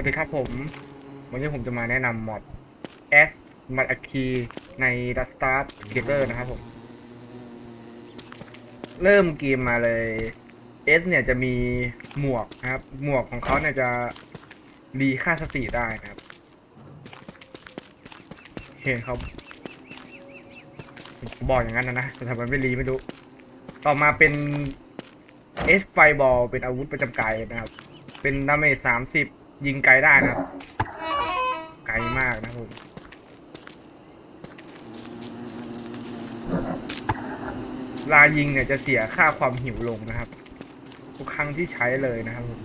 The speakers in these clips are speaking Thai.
วัสดีครับผม วันนี้ผมจะมาแนะนำมอด S มัดอคีใน Dust Start Together นะครับผม เริ่มเกมมาเลย S เนี่ยจะมีหมวกนะครับ หมวกของเขาเนี่ยจะรีค่าสติได้นะครับ เห็นเขาบอกอย่างนั้นนะนะแต่ทำไมไม่รีไม่รู้ ต่อมาเป็น S ไฟบอลเป็นอาวุธประจำกายนะครับ เป็นดาเมจสามสิบ ยิงไกลได้นะครับไกลมากนะครับผมลายิงเนี่ยจะเสียค่าความหิวลงนะครับ ทุกครั้งที่ใช้เลยนะครับผม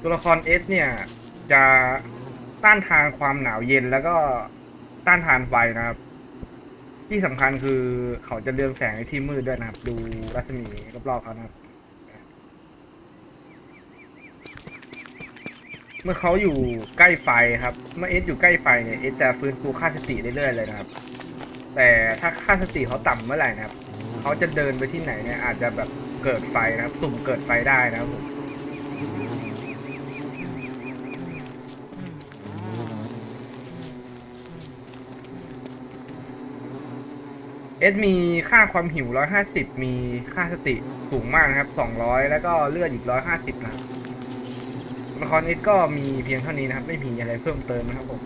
ตัวละคร S เนี่ย จะต้านทานความหนาวเย็นแล้วก็ต้านทานไฟนะครับ ที่สำคัญคือเขาจะเรืองแสงในที่มืดด้วยนะครับ ดูรัศมีรอบๆเขานะครับ เมื่อเขาอยู่ใกล้ไฟครับ เมื่อเอสอยู่ใกล้ไฟเนี่ยเอสจะฟื้นฟูค่าสติเรื่อยๆเลยนะครับ แต่ถ้าค่าสติเขาต่ำเมื่อไหร่นะครับเขาจะเดินไปที่ไหนเนี่ยอาจจะแบบเกิดไฟนะครับ สุ่มเกิดไฟได้นะครับผมเอสมีค่าความหิว150มีค่าสติสูงมากนะครับ200แล้วก็เลือดอีก150นะครับ ละครเอสก็มีเพียงเท่านี้นะครับ ไม่มีอะไรเพิ่มเติมนะครับผม